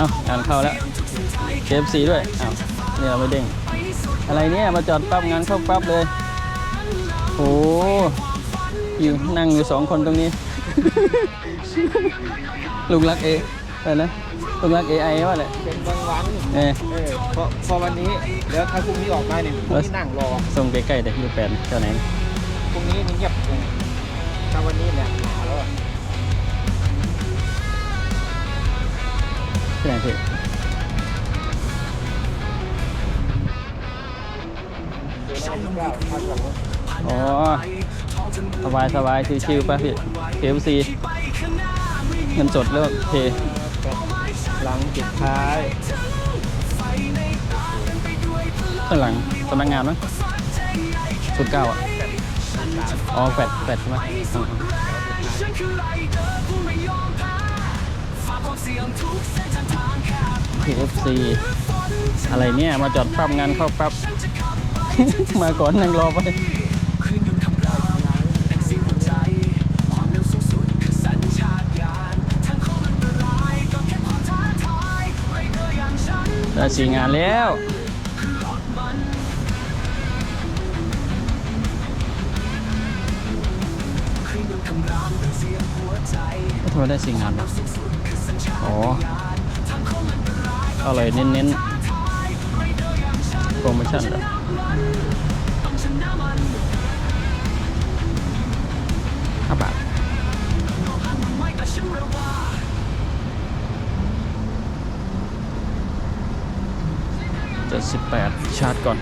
เอางานเข้าแล้ว KFC ด้วยเอานี่เราไม่เด้งอะไรเนี่ยมาจอดปั๊บงานเข้าปั๊บเลยโอ้อยู่นั่งอยู่สองคนตรงนี้ ลุงรักเออะไรนะลุงรักเอไอว่าแหละเป็นบางวันเออเออพอพอวันนี้แล้วถ้าพรุ่งนี้ออกมาเนี่ยพรุ่งนี้นั่งรอส่งใกล้ๆเด็กยูแปนเจ้าไหนพรุ่งนี้นี่เงียบเลยถ้าวันนี้เนี่ย หนาแล้วอะที่ไหนพี่เดี๋ยวนะเก้าพันกว่าโลอ๋อสบายสบายชิวๆป่ะพี่ KFC เงินสดแล้วเทหลังจุดท้ายข้างหลังสำนักงานมั้งสุดเก้าอะอ๋อแฟดแฟดใช่ไหม KFC อะไรเนี่ย มาจอดปั๊บงานเข้าปั๊บ มาก่อนนั่งรอไปได้สี่งานแล้ว ทำไมได้สี่งานวะอ๋ออร่อยเน้นๆโปรโมชั่นเหรอห้าบาทเจ็ดสิบแปดชาร์จก่อน